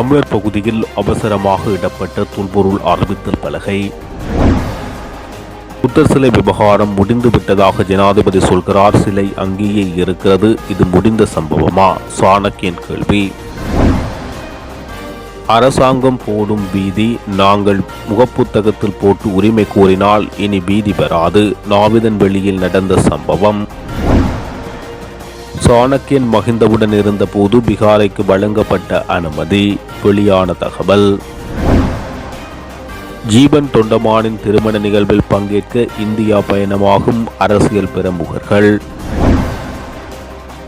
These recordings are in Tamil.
தமிழர் பகுதியில் அவசரமாக இடப்பட்ட தொல்பொருள் அறிவித்தல் பலகை. புத்தர் சிலை விவகாரம் முடிந்துவிட்டதாக ஜனாதிபதி சொல்கிறார். சிலை அங்கேயே இருக்கிறது. இது முடிந்த சம்பவமா? சாணக்கியன் கேள்வி. அரசாங்கம் போடும் பீதி நாங்கள் முகப்புத்தகத்தில் போட்டு உரிமை கோரினால் இனி பீதி பெறாது நாவிதன் வெளியில் நடந்த சம்பவம். சாணக்கியன் மகிந்தவுடன் இருந்தபோது பீகாரைக்கு வழங்கப்பட்ட அனுமதி வெளியான தகவல். ஜீவன் தொண்டமானின் திருமண நிகழ்வில் பங்கேற்க இந்தியா பயணமாகும் அரசியல் பிரமுகர்கள்.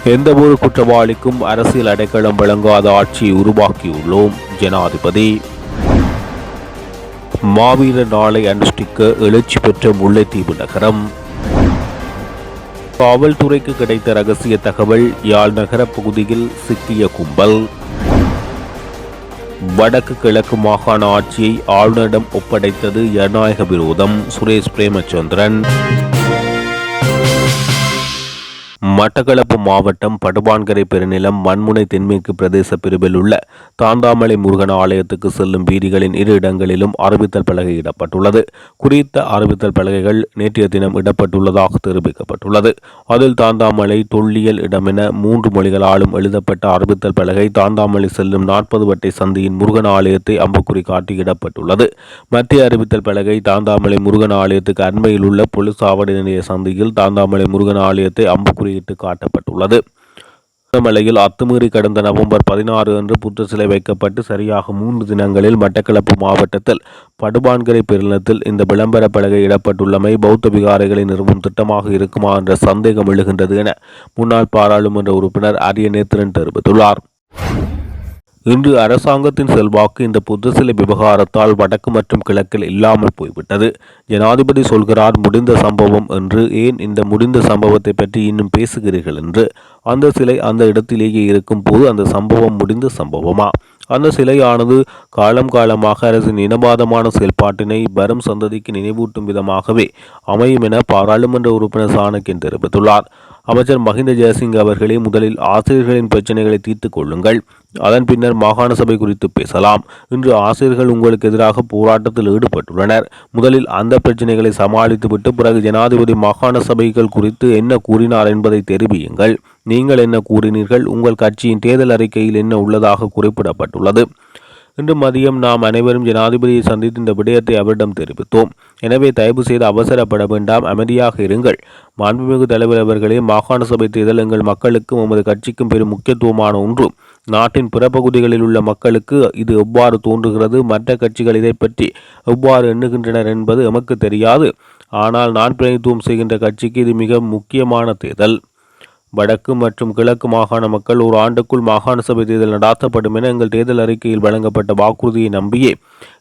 எந்தவொரு குற்றவாளிக்கும் அரசியல் அடைக்கலம் வழங்காத ஆட்சியை உருவாக்கியுள்ளோம் ஜனாதிபதி. மாவீரர் நாளை அனுஷ்டிக்க எழுச்சி பெற்ற முல்லைத்தீவு நகரம். காவல்துறைக்கு கிடைத்த ரகசிய தகவல் யாழ் நகர பகுதியில் சிக்கிய கும்பல். வடக்கு கிழக்கு மாகாண ஆட்சியை ஆளுநரிடம் ஒப்படைத்தது ஜனநாயக விரோதம் சுரேஷ் பிரேமச்சந்திரன். மட்டக்களப்பு மாவட்டம் படுபான்கரை பெருநிலம் மண்முனை தென்மேற்கு பிரதேச பிரிவில் உள்ள தாந்தாமலை முருகன் ஆலயத்துக்கு செல்லும் வீதிகளின் இரு இடங்களிலும் அறிவித்தல் பலகை இடப்பட்டுள்ளது. குறித்த அறிவித்தல் பலகைகள் நேற்றைய தினம் இடப்பட்டுள்ளதாக தெரிவிக்கப்பட்டுள்ளது. அதில் தாந்தாமலை தொல்லியல் இடமென மூன்று மொழிகளாலும் எழுதப்பட்ட அறிவித்தல் பலகை தாந்தாமலை செல்லும் நாற்பது வட்டை சந்தியின் முருகன் ஆலயத்தை அம்புக்குறி காட்டி இடப்பட்டுள்ளது. மத்திய அறிவித்தல் பலகை தாந்தாமலை முருகன் ஆலயத்துக்கு அண்மையில் உள்ள பொலிசாவடி நிலைய சந்தியில் தாந்தாமலை முருகன் ஆலயத்தை அம்புக்குறி வெளியிட்டு காட்டப்பட்டுள்ளது. மலையில் அத்துமீறி கடந்த நவம்பர் பதினாறு அன்று புத்த சிலை வைக்கப்பட்டு சரியாக மூன்று தினங்களில் மட்டக்களப்பு மாவட்டத்தில் படுபான்கரை பெருநிலத்தில் இந்த விளம்பர பலகை இடப்பட்டுள்ளமை பௌத்த விகாரைகளை நிறுவும் திட்டமாக இருக்குமா என்ற சந்தேகம் எழுகின்றது என முன்னாள் பாராளுமன்ற உறுப்பினர் அரிய நேத்திரன் தெரிவித்துள்ளார். இன்று அரசாங்கத்தின் செல்வாக்கு இந்த புத்த சிலை விவகாரத்தால் வடக்கு மற்றும் கிழக்கில் இல்லாமல் போய்விட்டது. ஜனாதிபதி சொல்கிறார் முடிந்த சம்பவம் என்று. ஏன் இந்த முடிந்த சம்பவத்தை பற்றி இன்னும் பேசுகிறீர்கள் என்று. அந்த சிலை அந்த இடத்திலேயே இருக்கும் போது அந்த சம்பவம் முடிந்த சம்பவமா? அந்த சிலையானது காலம் காலமாக அரசின் இனவாதமான செயல்பாட்டினை வரும் சந்ததிக்கு நினைவூட்டும் விதமாகவே அமையும் என பாராளுமன்ற உறுப்பினர் சாணக்கியன் தெரிவித்துள்ளார். அமைச்சர் மஹிந்த ஜெயசிங் அவர்களே முதலில் ஆசிரியர்களின் பிரச்சனைகளை தீர்த்துக் கொள்ளுங்கள். அதன் பின்னர் மாகாண சபை குறித்து பேசலாம். இன்று ஆசிரியர்கள் உங்களுக்கு எதிராக போராட்டத்தில் ஈடுபட்டுள்ளனர். முதலில் அந்த பிரச்சனைகளை சமாளித்துவிட்டு பிறகு ஜனாதிபதி மாகாண சபைகள் குறித்து என்ன கூறினார் என்பதை தெரிவியுங்கள். நீங்கள் என்ன கூறினீர்கள்? உங்கள் கட்சியின் தேர்தல் அறிக்கையில் என்ன உள்ளதாக குறிப்பிடப்பட்டுள்ளது? இன்று மதியம் நாம் அனைவரும் ஜனாதிபதியை சந்தித்து இந்த விடயத்தை அவரிடம் தெரிவித்தோம். எனவே தயவு செய்து அவசரப்பட வேண்டாம். அமைதியாக இருங்கள். மாண்புமிகு தலைவர் அவர்களே மாகாண சபை தேர்தல் எங்கள் மக்களுக்கும் எமது கட்சிக்கும் பெரும் முக்கியத்துவமான ஒன்று. நாட்டின் பிற பகுதிகளில் உள்ள மக்களுக்கு இது எவ்வாறு தோன்றுகிறது? மற்ற கட்சிகள் இதை பற்றி எவ்வாறு எண்ணுகின்றனர் என்பது எமக்கு தெரியாது. ஆனால் நான் பிரதிநிதித்துவம் செய்கின்ற கட்சிக்கு இது மிக முக்கியமான தேர்தல். வடக்கு மற்றும் கிழக்கு மாகாண மக்கள் ஒரு ஆண்டுக்குள் மாகாண சபை தேர்தல் நடாத்தப்படும் என எங்கள் தேர்தல் அறிக்கையில் வழங்கப்பட்ட வாக்குறுதியை நம்பியே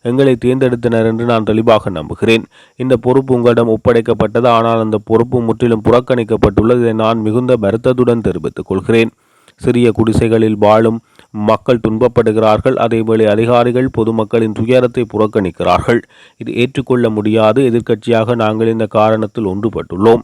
எங்களை தேர்ந்தெடுத்தனர் என்று நான் தெளிவாக நம்புகிறேன். இந்த பொறுப்பு உங்களிடம் ஒப்படைக்கப்பட்டது. ஆனால் அந்த பொறுப்பு முற்றிலும் புறக்கணிக்கப்பட்டுள்ளது இதை நான் மிகுந்த வருத்தத்துடன் தெரிவித்துக் கொள்கிறேன். சிறிய குடிசைகளில் வாழும் மக்கள் துன்பப்படுகிறார்கள். அதேவேளை அதிகாரிகள் பொதுமக்களின் துயரத்தை புறக்கணிக்கிறார்கள். இது ஏற்றுக்கொள்ள முடியாது. எதிர்க்கட்சியாக நாங்கள் இந்த காரணத்தில் ஒன்றுபட்டுள்ளோம்.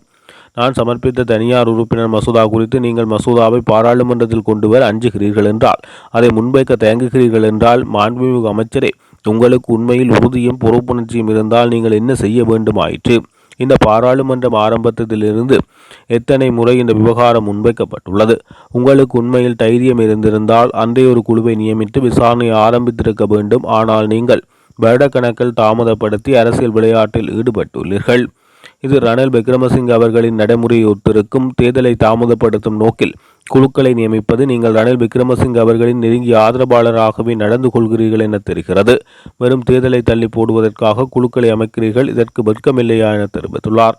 நான் சமர்ப்பித்த தனியார் உறுப்பினர் மசோதா குறித்து நீங்கள் மசோதாவை பாராளுமன்றத்தில் கொண்டு வர அஞ்சுகிறீர்கள் என்றால் அதை முன்வைக்க தயங்குகிறீர்கள் என்றால் மாண்புமிகு அமைச்சரே உங்களுக்கு உண்மையில் உறுதியும் பொறுப்புணர்ச்சியும் இருந்தால் நீங்கள் என்ன செய்ய வேண்டுமாயிற்று? இந்த பாராளுமன்றம் ஆரம்பத்திலிருந்து எத்தனை முறை இந்த விவகாரம் முன்வைக்கப்பட்டுள்ளது? உங்களுக்கு உண்மையில் தைரியம் இருந்திருந்தால் அன்றைய ஒரு குழுவை நியமித்து விசாரணை ஆரம்பித்திருக்க வேண்டும். ஆனால் நீங்கள் வருடக்கணக்கில் தாமதப்படுத்தி அரசியல் விளையாட்டில் ஈடுபட்டுள்ளீர்கள். இது ரணில் விக்ரமசிங்க அவர்களின் நடைமுறையை ஒத்திருக்கும் தேர்தலை தாமதப்படுத்தும் நோக்கில் குழுக்களை நியமிப்பது நீங்கள் ரணில் விக்ரமசிங்க அவர்களின் நெருங்கிய ஆதரவாளராகவே நடந்து கொள்கிறீர்கள் என தெரிகிறது. வெறும் தேர்தலை தள்ளி போடுவதற்காக குழுக்களை அமைக்கிறீர்கள் இதற்கு வெட்கமில்லையா என தெரிவித்துள்ளார்.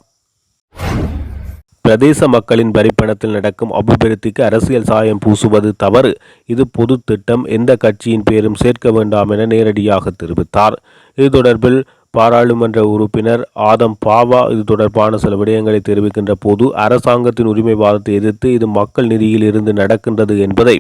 பிரதேச மக்களின் வரிப்பணத்தில் நடக்கும் அபிவிருத்திக்கு அரசியல் சாயம் பூசுவது தவறு. இது பொது திட்டம் எந்த கட்சியின் பேரும் சேர்க்க வேண்டாம் என நேரடியாக தெரிவித்தார். இது தொடர்பில் பாராளுமன்ற உறுப்பினர் ஆதம் பாவா இது தொடர்பான சில விடயங்களை தெரிவிக்கின்ற போது அரசாங்கத்தின் உரிமைவாதத்தை எதிர்த்து இது மக்கள் நிதியில் இருந்து நடக்கின்றது என்பதை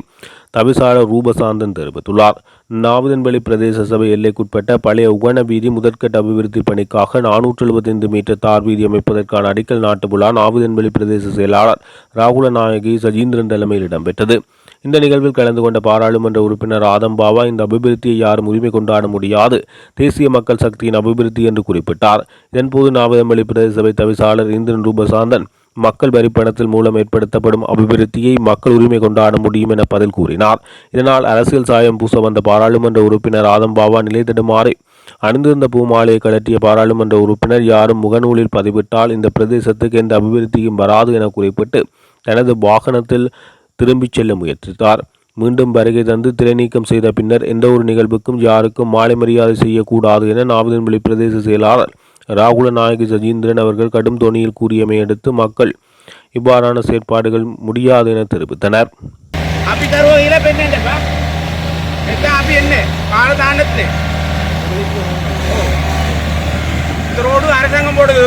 தவிசார ரூபசாந்தன் தெரிவித்துள்ளார். நாவதன்பள்ளி பிரதேச சபை எல்லைக்குட்பட்ட பழைய உகன வீதி முதற்கட்ட அபிவிருத்தி பணிக்காக நானூற்று எழுபத்தைந்து மீட்டர் தார் வீதி அமைப்பதற்கான அடிக்கல் நாட்டு விழா நாவதன்பள்ளி பிரதேச செயலாளர் ராகுல நாயகி சஜீந்திரன் தலைமையில் இடம்பெற்றது. இந்த நிகழ்வில் கலந்து கொண்ட பாராளுமன்ற உறுப்பினர் ஆதம்பாவா இந்த அபிவிருத்தியை யாரும் உரிமை கொண்டாட முடியாது தேசிய மக்கள் சக்தியின் அபிவிருத்தி என்று குறிப்பிட்டார். இதன்போது நாவதம்பள்ளி பிரதேச சபை தவிசாளர் இந்திரன் ரூபசாந்தன் மக்கள் வரிப்பணத்தில் மூலம் ஏற்படுத்தப்படும் அபிவிருத்தியை மக்கள் உரிமை கொண்டாட முடியும் என பதில் கூறினார். இதனால் அரசியல் சாயம் பூச வந்த பாராளுமன்ற உறுப்பினர் ஆதம்பாவா நிலை தடுமாறி அணிந்திருந்த பூமாலையை கழற்றிய பாராளுமன்ற உறுப்பினர் யாரும் முகநூலில் பதிவிட்டால் இந்த பிரதேசத்துக்கு எந்த அபிவிருத்தியும் வராது என குறிப்பிட்டு தனது வாகனத்தில் திரும்பிச் செல்ல முயற்சித்தார். மீண்டும் வருகை தந்து திரைநீக்கம் செய்த பின்னர் எந்த ஒரு நிகழ்வுக்கும் யாருக்கும் மாலை மரியாதை செய்யக்கூடாது என நாவதன்வெளி பிரதேச செயலாளர் ராகுல நாயகி சஜீந்திரன் அவர்கள் கடும் தோனியில் கூறியமையடுத்து மக்கள் இவ்வாறான செயற்பாடுகள் முடியாது என தெரிவித்தனர். ரோடு அரசாங்கம் போடுது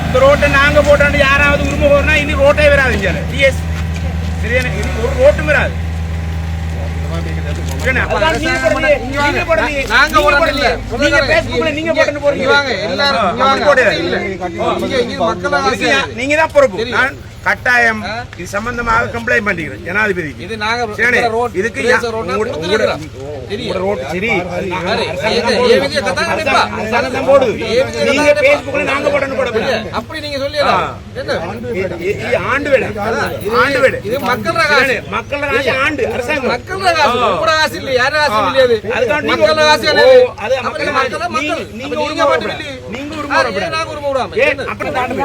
இந்த ரோட்டை நாங்கள் போட்டாண்டு யாராவது உரிமை போகிறோம்னா இனி ரோட்டே வராது இங்கே டிஎஸ் சரியான இனி ஒரு ரோட்டும் வராது நீங்க நாங்க நீங்க போறீங்க. நீங்க தான் பொறுப்பு நான் கட்டாயம் இது சம்பந்தமாக கம்ப்ளைண்ட் பண்ணிக்கிறேன் ஜனாதிபதிக்கு இது நாங்க சரி, ரோட் இதுக்கு ரோட் சரி நாங்க போடுது. நீங்க நாங்க போடணும் போட அப்படி நீங்க இது ஆண்டு வேலை. ஆண்டு வேலை. இது மக்கள் காசு மக்கள் ராசி ஆண்டு அரசாங்கம். மக்கள் காசு உங்களோட காசு இல்ல யாரும் காசு இல்லையாது நீங்க மக்கள் ஒரு- காசு ஓ, இல்லையாது அது மக்கள் நீங்க மக்கள் நீங்க- மக்கள். நீங்க நீங்க. மட்டும் நீங்க இல்லையே. உரிமை ஆ, ஏன் விடக்கூடாது. நாங்க உரிமை விடாம. ஏன் என்ன? அப்படி தாண்டுமே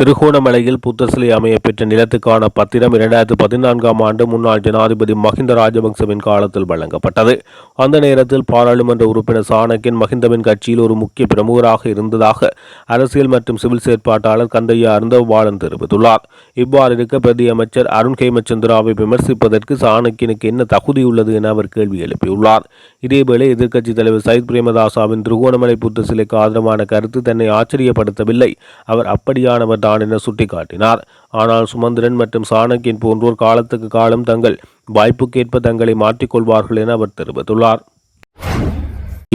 திருகோணமலையில் புத்தர் சிலை அமைய பெற்ற நிலத்துக்கான பத்திரம் இரண்டாயிரத்து பதினான்காம் ஆண்டு முன்னாள் ஜனாதிபதி மஹிந்த ராஜபக்சவின் காலத்தில் வழங்கப்பட்டது. அந்த நேரத்தில் பாராளுமன்ற உறுப்பினர் சாணக்கியன் மஹிந்தவின் கட்சியில் ஒரு முக்கிய பிரமுகராக இருந்ததாக அரசியல் மற்றும் சிவில் செயற்பாட்டாளர் கந்தையா அருந்தவாளன் தெரிவித்துள்ளார். இவ்வாறு இருக்க பிரதி அமைச்சர் அருண் ஹேமச்சந்திராவை விமர்சிப்பதற்கு சாணக்கியனுக்கு என்ன தகுதி உள்ளது என அவர் கேள்வி எழுப்பியுள்ளார். இதேவேளை எதிர்க்கட்சித் தலைவர் சயித் பிரேமதாசாவின் திருகோணமலை புத்த சிலைக்கு ஆதரவான கருத்து தன்னை ஆச்சரியப்படுத்தவில்லை. அவர் அப்படியானவர் தான் என சுட்டிக்காட்டினார். ஆனால் சுமந்திரன் மற்றும் சாணக்கியன் போன்றோர் காலத்துக்கு காலம் தங்கள் வாய்ப்புக்கேற்ப தங்களை மாற்றிக்கொள்வார்கள் என அவர் தெரிவித்துள்ளார்.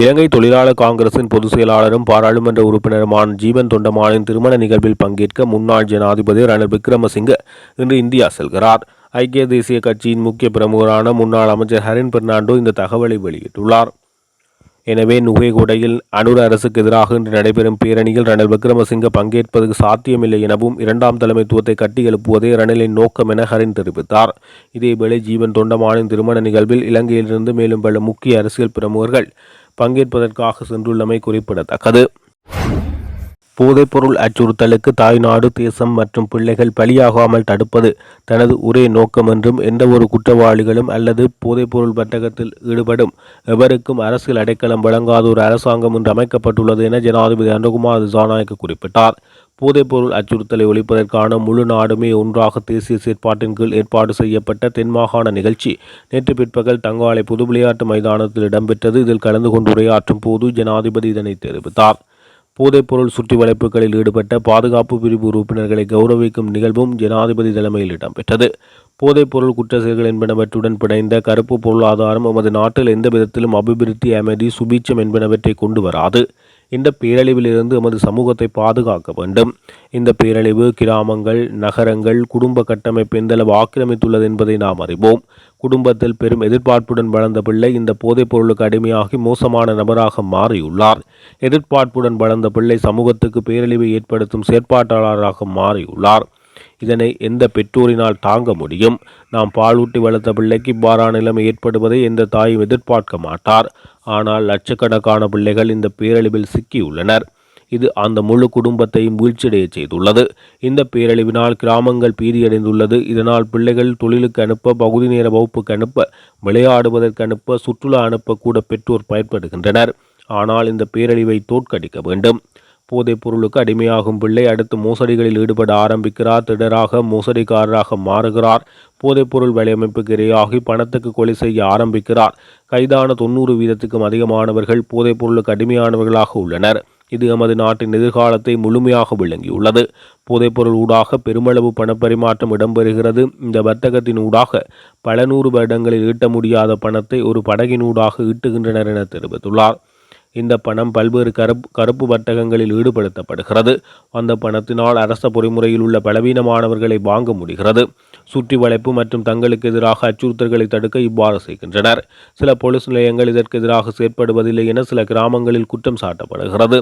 இலங்கை தொழிலாளர் காங்கிரசின் பொதுச் செயலாளரும் பாராளுமன்ற உறுப்பினருமான ஜீவன் தொண்டமானின் திருமண நிகழ்வில் பங்கேற்க முன்னாள் ஜனாதிபதி ரணில் விக்ரமசிங்க இன்று இந்தியா செல்கிறார். ஐக்கிய தேசிய கட்சியின் முக்கிய பிரமுகரான முன்னாள் அமைச்சர் ஹரின் பெர்னாண்டோ இந்த தகவலை வெளியிட்டுள்ளார். எனவே நுகைகொடையில் அனுர அரசுக்கு எதிராக இன்று நடைபெறும் பேரணியில் ரணில் விக்ரமசிங்க பங்கேற்பதற்கு சாத்தியமில்லை எனவும் இரண்டாம் தலைமைத்துவத்தை கட்டி எழுப்புவதே ரணிலின் நோக்கம் என ஹரின் தெரிவித்தார். இதேவேளை ஜீவன் தொண்டமானின் திருமண நிகழ்வில் இலங்கையிலிருந்து மேலும் பல முக்கிய அரசியல் பிரமுகர்கள் பங்கேற்பதற்காக சென்றுள்ளமை குறிப்பிடத்தக்கது. போதைப்பொருள் அச்சுறுத்தலுக்கு தாய்நாடு தேசம் மற்றும் பிள்ளைகள் பலியாகாமல் தடுப்பது தனது ஒரே நோக்கம் என்றும் எந்தவொரு குற்றவாளிகளும் அல்லது போதைப்பொருள் வர்த்தகத்தில் ஈடுபடும் எவருக்கும் அரசியல் அடைக்கலம் வழங்காத ஒரு அரசாங்கம் என்று அமைக்கப்பட்டுள்ளது என ஜனாதிபதி அனுகுமார் திசாநாயக்க குறிப்பிட்டார். போதைப்பொருள் அச்சுறுத்தலை ஒழிப்பதற்கான முழு நாடுமே ஒன்றாக தேசிய செயற்பாட்டின் கீழ் ஏற்பாடு செய்யப்பட்ட தென்மாகாண நிகழ்ச்சி. நேற்று பிற்பகல் தங்காலை புது விளையாட்டு மைதானத்தில் இடம்பெற்றது. இதில் கலந்து கொண்டு உரையாற்றும் போது ஜனாதிபதி இதனை தெரிவித்தார். போதைப்பொருள் சுற்றி வளைப்புகளில் ஈடுபட்ட பாதுகாப்பு பிரிவு உறுப்பினர்களை கௌரவிக்கும் நிகழ்வும் ஜனாதிபதி தலைமையில் இடம்பெற்றது. போதைப்பொருள் குற்ற செயல்கள் என்பனவற்றுடன் பிணைந்த கருப்பு பொருளாதாரம் எமது நாட்டில் எந்த விதத்திலும் அபிவிருத்தி அமைதி சுபீட்சம் என்பனவற்றை கொண்டு வராது. இந்த பேரழிவிலிருந்து எமது சமூகத்தை பாதுகாக்க வேண்டும். இந்த பேரழிவு கிராமங்கள் நகரங்கள் குடும்ப கட்டமைப்பு எந்தளவு ஆக்கிரமித்துள்ளது என்பதை நாம் அறிவோம். குடும்பத்தில் பெரும் எதிர்பார்ப்புடன் வளர்ந்த பிள்ளை இந்த போதைப் பொருளுக்கு அடிமையாகி மோசமான நபராக மாறியுள்ளார். எதிர்பார்ப்புடன் வளர்ந்த பிள்ளை சமூகத்துக்கு பேரழிவை ஏற்படுத்தும் செயற்பாட்டாளராக மாறியுள்ளார். இதனை எந்த பெற்றோரினால் தாங்க முடியும்? நாம் பாலூட்டி வளர்த்த பிள்ளைக்கு இவ்வாறான நிலைமை ஏற்படுவதை எந்த தாயும் எதிர்பார்க்க மாட்டார். ஆனால் லட்சக்கணக்கான பிள்ளைகள் இந்த பேரழிவில் சிக்கியுள்ளனர். இது அந்த முழு குடும்பத்தையும் வீழ்ச்சியடைய செய்துள்ளது. இந்த பேரழிவினால் கிராமங்கள் பீதியடைந்துள்ளது. இதனால் பிள்ளைகள் தொழிலுக்கு அனுப்ப பகுதி நேர வகுப்புக்கு அனுப்ப விளையாடுவதற்கு அனுப்ப சுற்றுலா அனுப்ப கூட பெற்றோர் பயன்படுகின்றனர். ஆனால் இந்த பேரழிவை தோற்கடிக்க வேண்டும். போதைப் பொருளுக்கு அடிமையாகும் பிள்ளை அடுத்து மோசடிகளில் ஈடுபட ஆரம்பிக்கிறார் திடராக மோசடிக்காரராக மாறுகிறார். போதைப்பொருள் வலையமைப்புக்கு இரையாகி பணத்துக்கு கொலை செய்ய ஆரம்பிக்கிறார். கைதான தொண்ணூறு வீதத்துக்கும் அதிகமானவர்கள் போதைப்பொருளுக்கு அடிமையானவர்களாக உள்ளனர். இது எமது நாட்டின் எதிர்காலத்தை முழுமையாக விளங்கியுள்ளது. போதைப்பொருள் ஊடாக பெருமளவு பணப்பரிமாற்றம் இடம்பெறுகிறது. இந்த வர்த்தகத்தின் ஊடாக பல நூறு வருடங்களில் ஈட்ட முடியாத பணத்தை ஒரு படகினூடாக ஈட்டுகின்றனர் என தெரிவித்துள்ளார். இந்த பணம் பல்வேறு கருப்பு கருப்பு வர்த்தகங்களில் ஈடுபடுத்தப்படுகிறது. அந்த பணத்தினால் அரச பொறிமுறையில் உள்ள பலவீனமானவர்களை வாங்க முடிகிறது. சுற்றி வளைப்பு மற்றும் தங்களுக்கு எதிராக அச்சுறுத்தல்களை தடுக்க இவ்வாறு செய்கின்றனர். சில போலீஸ் நிலையங்கள் இதற்கு எதிராக செயற்படுவதில்லை என சில கிராமங்களில் குற்றம் சாட்டப்படுகிறது.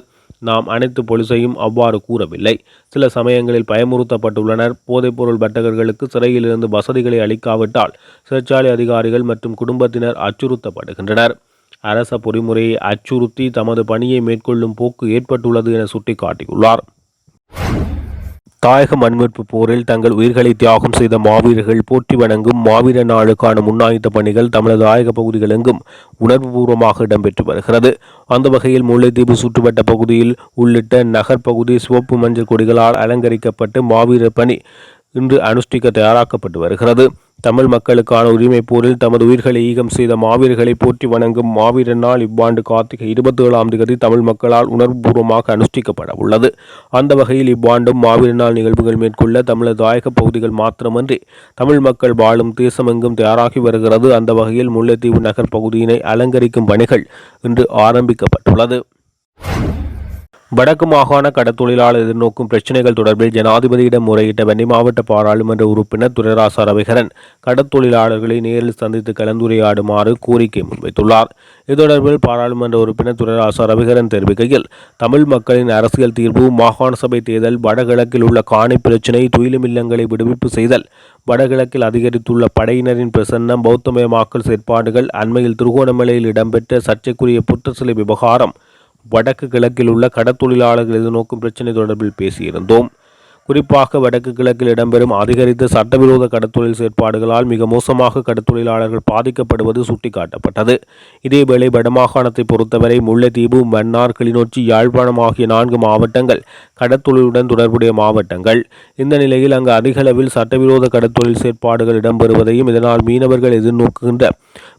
நாம் அனைத்து போலீஸையும் அவ்வாறு கூறவில்லை. சில சமயங்களில் பயமுறுத்தப்பட்டுள்ளனர். போதைப்பொருள் வர்த்தகர்களுக்கு சிறையிலிருந்து வசதிகளை அளிக்காவிட்டால் சிறைச்சாலை அதிகாரிகள் மற்றும் குடும்பத்தினர் அச்சுறுத்தப்படுகின்றனர். அரச பொறிமுறையை அச்சுறுத்தி தமது பணியை மேற்கொள்ளும் போக்கு ஏற்பட்டுள்ளது என சுட்டிக்காட்டியுள்ளார். தாயக மண்மீட்பு போரில் தங்கள் உயிர்களை தியாகம் செய்த மாவீரர்கள் போற்றி வணங்கும் மாவீர நாளுக்கான முன்னாயத்த பணிகள் தமது தாயக பகுதிகள் எங்கும் உணர்வுபூர்வமாக இடம்பெற்று வருகிறது. அந்த வகையில் முல்லைத்தீவு சுற்றுவட்ட பகுதியில் உள்ளிட்ட நகர்ப்பகுதி சிவப்பு மஞ்சள் கொடிகளால் அலங்கரிக்கப்பட்டு மாவீரர் பணி இன்று அனுஷ்டிக்க தயாராக்கப்பட்டு வருகிறது. தமிழ் மக்களுக்கான உரிமை போரில் தமது உயிர்களை ஈகம் செய்த மாவீரர்களை போற்றி வணங்கும் மாவீரர் நாள் இவ்வாண்டு கார்த்திகை இருபத்தி ஏழாம் தேதி தமிழ் மக்களால் உணர்வுபூர்வமாக அனுஷ்டிக்கப்பட உள்ளது அந்த வகையில் இவ்வாண்டும் மாவீரர் நாள் நிகழ்வுகள் மேற்கொள்ள தமிழர் தாயக பகுதிகள் மாத்திரமன்றி தமிழ் மக்கள் வாழும் தேசமெங்கும் தயாராகி வருகிறது. அந்த வகையில் முல்லைத்தீவு நகர் பகுதியினை அலங்கரிக்கும் பணிகள் இன்று ஆரம்பிக்கப்பட்டுள்ளது. வடக்கு மாகாண கடத்தொழிலாளர் எதிர்நோக்கும் பிரச்சினைகள் தொடர்பில் ஜனாதிபதியிடம் முறையிட்ட வன்னி மாவட்ட பாராளுமன்ற உறுப்பினர் துரராசா ரவிகரன் கடத்தொழிலாளர்களை நேரில் சந்தித்து கலந்துரையாடுமாறு கோரிக்கை முன்வைத்துள்ளார். இது தொடர்பில் பாராளுமன்ற உறுப்பினர் துரராசா ரவிகரன் தெரிவிக்கையில் தமிழ் மக்களின் அரசியல் தீர்வு மாகாண சபை தேர்தல் வடகிழக்கில் உள்ள காணி பிரச்சினை துயிலுமில்லங்களை விடுவிப்பு செய்தல் வடகிழக்கில் அதிகரித்துள்ள படையினரின் பிரசன்னம் பௌத்தமயமாக்கல் செயற்பாடுகள் அண்மையில் திருகோணமலையில் இடம்பெற்ற சர்ச்சைக்குரிய புற்றசிலை விவகாரம் வடக்கு கிழக்கில் உள்ள கடத்தொழிலாளர்கள் எதிர்நோக்கும் பிரச்சினை தொடர்பில் பேசியிருந்தோம். குறிப்பாக வடக்கு கிழக்கில் இடம்பெறும் அதிகரித்த சட்டவிரோத கடத்தொழில் செயற்பாடுகளால் மிக மோசமாக கடத்தொழிலாளர்கள் பாதிக்கப்படுவது சுட்டிக்காட்டப்பட்டது. இதேவேளை வடமாகாணத்தை பொறுத்தவரை முல்லைத்தீவு மன்னார் கிளிநொச்சி யாழ்ப்பாணம் ஆகிய நான்கு மாவட்டங்கள் கடத்தொழிலுடன் தொடர்புடைய மாவட்டங்கள். இந்த நிலையில் அங்கு அதிகளவில் சட்டவிரோத கடத்தொழில் செயற்பாடுகள் இடம்பெறுவதையும் இதனால் மீனவர்கள் எதிர்நோக்குகின்ற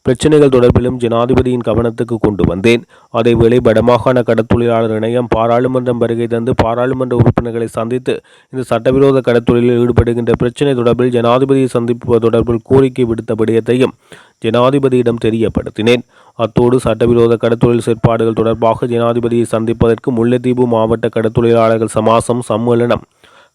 பிரச்சினைகள் தொடர்பிலும் ஜனாதிபதியின் கவனத்துக்கு கொண்டு வந்தேன். அதேவேளை வடமாகாண கடத்தொழிலாளர் இணையம் பாராளுமன்றம் வருகை தந்து பாராளுமன்ற உறுப்பினர்களை சந்தித்து இந்த சட்டவிரோத கடத்தொழிலில் ஈடுபடுகின்ற பிரச்சினை தொடர்பில் ஜனாதிபதியை சந்திப்பது தொடர்பில் கோரிக்கை விடுத்த விடயத்தையும் ஜனாதிபதியிடம் தெரியப்படுத்தினேன். அத்தோடு சட்டவிரோத கடத்தொழில் செயற்பாடுகள் தொடர்பாக ஜனாதிபதியை சந்திப்பதற்கு முல்லைத்தீவு மாவட்ட கடத்தொழிலாளர்கள் சமாசம் சம்மேளனம்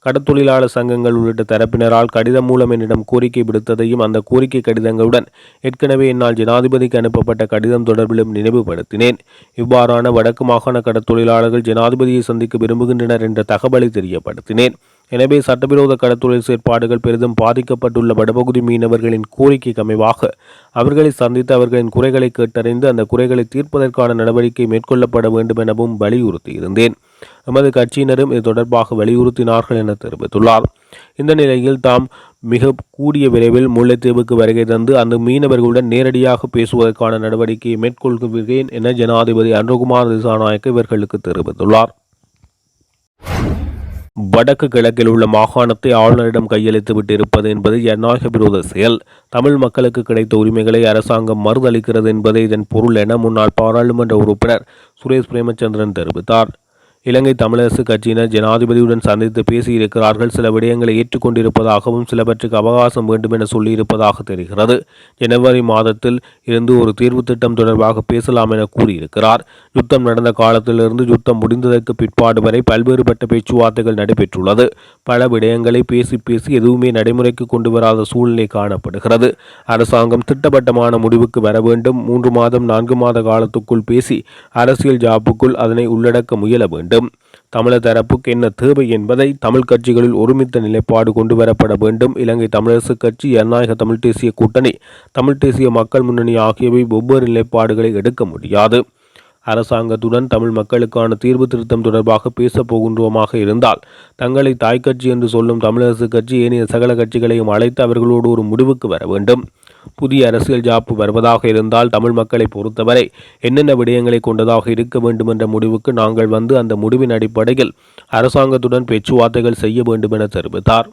கடத்தொழிலாளர் சங்கங்கள் உள்ளிட்ட தரப்பினரால் கடிதம் மூலம் என்னிடம் கோரிக்கை விடுத்ததையும் அந்த கோரிக்கை கடிதங்களுடன் ஏற்கனவே என்னால் ஜனாதிபதிக்கு அனுப்பப்பட்ட கடிதம் தொடர்பிலும் நினைவுபடுத்தினேன். இவ்வாறான வடக்கு மாகாண கடத்தொழிலாளர்கள் ஜனாதிபதியை சந்திக்க விரும்புகின்றனர் என்ற தகவலை தெரியப்படுத்தினேன். எனவே சட்டவிரோத கடத்தொழில் செயற்பாடுகள் பெரிதும் பாதிக்கப்பட்டுள்ள வடபகுதி மீனவர்களின் கோரிக்கைக்கு அமைவாக. அவர்களை சந்தித்து அவர்களின் குறைகளை கேட்டறிந்து அந்த குறைகளை தீர்ப்பதற்கான நடவடிக்கை மேற்கொள்ளப்பட வேண்டும் எனவும் வலியுறுத்தியிருந்தேன். எமது கட்சியினரும் இது தொடர்பாக வலியுறுத்தினார்கள் என தெரிவித்துள்ளார். இந்த நிலையில் தாம் மிக கூடிய விரைவில் முல்லைத்தீவுக்கு வருகை தந்து அந்த மீனவர்களுடன் நேரடியாக பேசுவதற்கான நடவடிக்கையை மேற்கொள்கிறேன் என ஜனாதிபதி அனுகுமார் திசாநாயக்க இவர்களுக்கு தெரிவித்துள்ளார். வடக்கு கிழக்கில் உள்ள மாகாணத்தை ஆளுநரிடம் கையளித்து விட்டிருப்பது என்பது ஜனநாயக விரோத செயல். தமிழ் மக்களுக்கு கிடைத்த உரிமைகளை அரசாங்கம் மறுதளிக்கிறது என்பதே இதன் பொருள் என முன்னாள் பாராளுமன்ற உறுப்பினர் சுரேஷ் பிரேமச்சந்திரன் தெரிவித்தார். இலங்கை தமிழரசு கட்சியினர் ஜனாதிபதியுடன் சந்தித்து பேசியிருக்கிறார்கள். சில விடயங்களை ஏற்றுக்கொண்டிருப்பதாகவும் சிலவற்றுக்கு அவகாசம் வேண்டும் என சொல்லியிருப்பதாக தெரிகிறது. ஜனவரி மாதத்தில் இருந்து ஒரு தீர்வு திட்டம் தொடர்பாக பேசலாம் என கூறியிருக்கிறார். யுத்தம் நடந்த காலத்திலிருந்து யுத்தம் முடிந்ததற்கு பிற்பாடு வரை பல்வேறுபட்ட பேச்சுவார்த்தைகள் நடைபெற்றுள்ளது. பல விடயங்களை பேசி பேசி எதுவுமே நடைமுறைக்கு கொண்டு வராத சூழ்நிலை காணப்படுகிறது. அரசாங்கம் திட்டவட்டமான முடிவுக்கு வர வேண்டும். மூன்று மாதம் நான்கு மாத காலத்துக்குள் பேசி அரசியல் ஜாப்புக்குள் அதனை உள்ளடக்க முயல வேண்டும். தமிழர் தரப்புக்கு என்ன தேவை என்பதை தமிழ் கட்சிகளில் ஒருமித்த நிலைப்பாடு கொண்டு வரப்பட வேண்டும். இலங்கை தமிழரசு கட்சி ஜனநாயக தமிழ் தேசிய கூட்டணி தமிழ் தேசிய மக்கள் முன்னணி ஆகியவை ஒவ்வொரு நிலைப்பாடுகளை எடுக்க முடியாது. அரசாங்கத்துடன் தமிழ் மக்களுக்கான தீர்வு திருத்தம் தொடர்பாக பேசப்போகின்றோமாக இருந்தால் தங்களை தாய் கட்சி என்று சொல்லும் தமிழரசு கட்சி ஏனைய சகல கட்சிகளையும் அழைத்து அவர்களோடு ஒரு முடிவுக்கு வர வேண்டும். புதிய அரசியல் ஜாப்பு வருவதாக இருந்தால் தமிழ் மக்களை பொறுத்தவரை என்னென்ன விடயங்களை கொண்டதாக இருக்க வேண்டும் என்ற முடிவுக்கு நாங்கள் வந்து அந்த முடிவின் அடிப்படையில் அரசாங்கத்துடன் பேச்சுவார்த்தைகள் செய்ய வேண்டும் என தெரிவித்தார்.